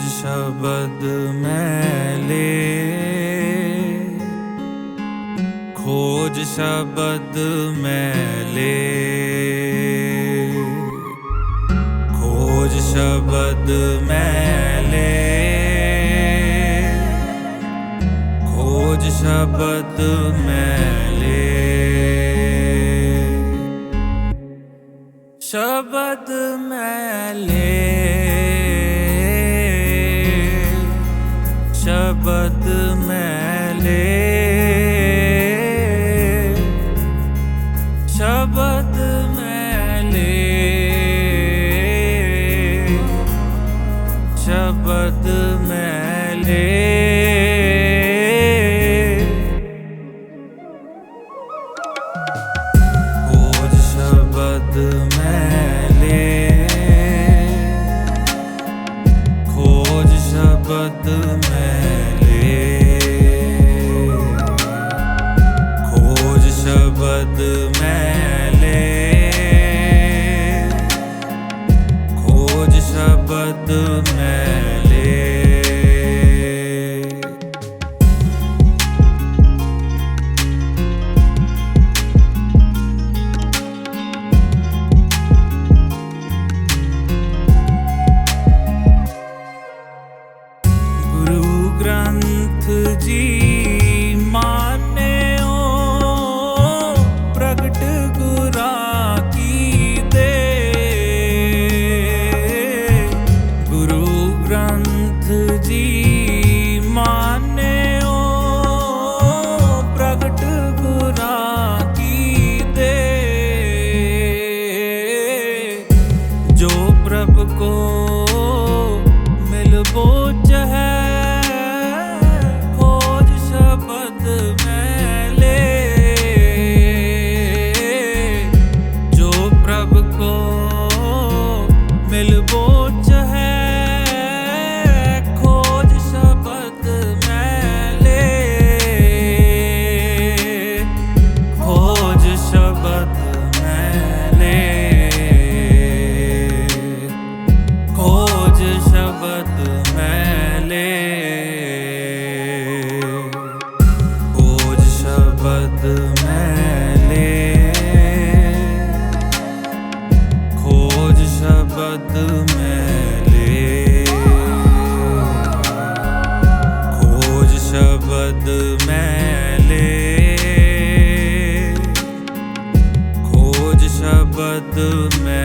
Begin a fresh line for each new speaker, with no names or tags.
ਸ਼ਬਦ ਮੈਲੇ ਖੋਜ ਸ਼ਬਦ ਮੈਲੇ ਖੋਜ ਸ਼ਬਦ ਮੈਲੇ ਖੋਜ ਸ਼ਬਦ ਮੈਲੇ ਸ਼ਬਦ ਮੈਲੇ ਸ਼ਬਦ ਸ਼ਬਦ ਮੈਲੇ। ਖੋਜ ਸ਼ਬਦ ਮੈਲੇ। ਖੋਜ ਸ਼ਬਦ ਮੈਲੇ। ਖੋਜ ਸ਼ਬਦ ਮੈਲੇ। ਖੋਜ ਸ਼ਬਦ ਮੈਲੇ। ਮਿਲ ਹੱਥ ਮੈਲੇ ਖੋਜ ਸ਼ਬਦ ਮੈਲੇ ਖੋਜ ਸ਼ਬਦ ਮੈਲੇ